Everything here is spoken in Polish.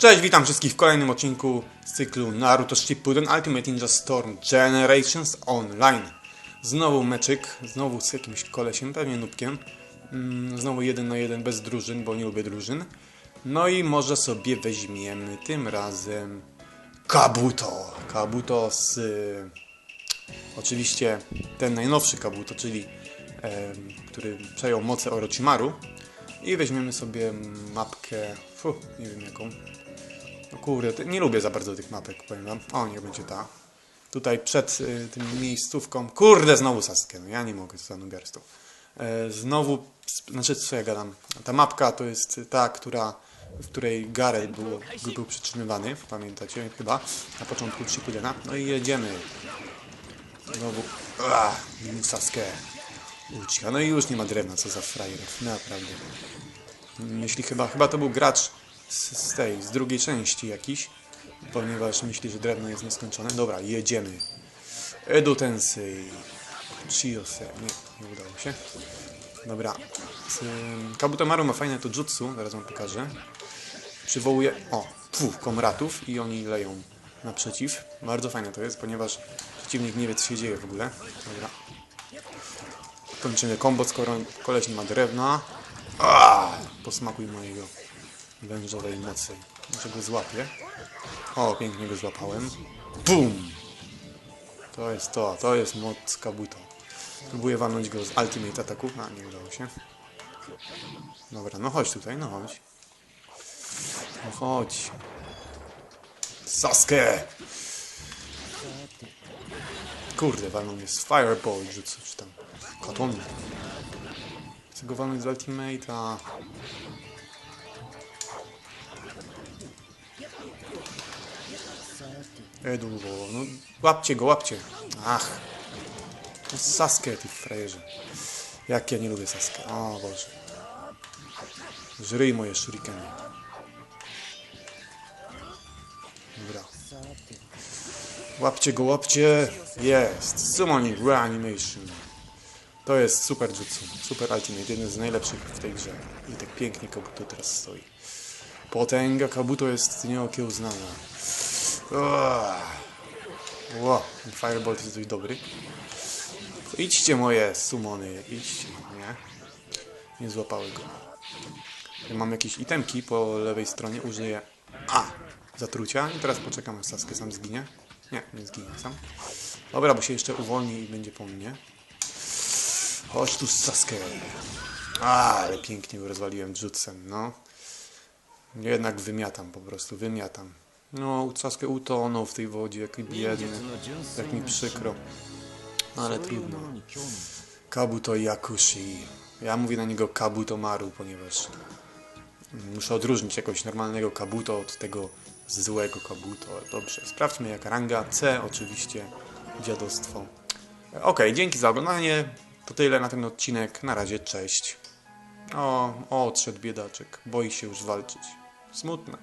Cześć, witam wszystkich w kolejnym odcinku z cyklu Naruto Shippuden Ultimate Ninja Storm Generations Online. Znowu meczyk, znowu z jakimś kolesiem, pewnie nubkiem. Mm, Znowu jeden na jeden bez drużyn, bo nie lubię drużyn. No i może sobie weźmiemy tym razem Kabuto. Kabuto z... Oczywiście ten najnowszy Kabuto, czyli em, który przejął moce Orochimaru. I weźmiemy sobie mapkę, nie wiem jaką. No kurde, nie lubię za bardzo tych mapek, powiem wam. O, niech będzie ta. Tutaj przed y, tym miejscówką. Kurde, znowu Sasuke, no ja nie mogę, co za nubiarstwo. E, znowu, znaczy co ja gadam. Ta mapka to jest ta, która, w której Garel był, był przytrzymywany, pamiętacie chyba, na początku Shippudena. No i jedziemy. Znowu, ah, Sasuke. Ucieka. No i już nie ma drewna, co za frajerów, naprawdę. Myśli chyba, chyba to był gracz z, z tej, z drugiej części jakiś, ponieważ myśli, że drewno jest nieskończone. Dobra, jedziemy. Edu Tensei. Chiyose. Nie, nie udało się. Dobra. Kabutamaru ma fajne to jutsu, zaraz wam pokażę. Przywołuje, o, fu, komratów i oni leją naprzeciw. Bardzo fajne to jest, ponieważ przeciwnik nie wie, co się dzieje w ogóle. Dobra. Kończymy kombo, skoro koleś nie ma drewna. Ah, posmakuj mojego wężowej mocy. Może go złapię. O, pięknie go złapałem. Bum! To jest to, to jest moc Kabuto. Próbuję walnąć go z ultimate ataku. A, nie udało się. Dobra, no chodź tutaj, no chodź. No chodź. Sasuke! Kurde, walną mnie z Fireball jutsu, czy tam Katonu. Chcę go walnąć z Ultimate'a. Edu, bo no łapcie go, łapcie. Ach. No Sasuke, ty frajerze. Jak ja nie lubię Sasuke. O Boże. Żryj moje shurikeny. Dobra. Łapcie go, łapcie. Jest. Summoning Reanimation. To jest super jutsu. Super ultimate. Jeden z najlepszych w tej grze. I tak pięknie Kabuto teraz stoi. Potęga Kabuto jest nieokiełznana. Ło, Fireball jest dość dobry. Idźcie moje sumony, idźcie, nie? Nie złapały go. Mam jakieś itemki po lewej stronie, użyję... A! Zatrucia i teraz poczekam aż Sasuke sam zginie. Nie, nie zginie sam. Dobra, bo się jeszcze uwolni i będzie po mnie. Chodź tu Sasuke. A, ale pięknie go rozwaliłem jutsem, no. Jednak wymiatam po prostu, wymiatam. No, Sasuke utonął w tej wodzie, jaki biedny. Jak mi przykro. No, ale trudno. Kabuto Yakushi. Ja mówię na niego Kabuto Maru, ponieważ muszę odróżnić jakoś normalnego Kabuto od tego złego Kabuto. Dobrze, sprawdźmy jaka ranga. C oczywiście, dziadostwo. Okej, dzięki za oglądanie. To tyle na ten odcinek. Na razie, cześć. O, odszedł biedaczek. Boi się już walczyć. Smutne.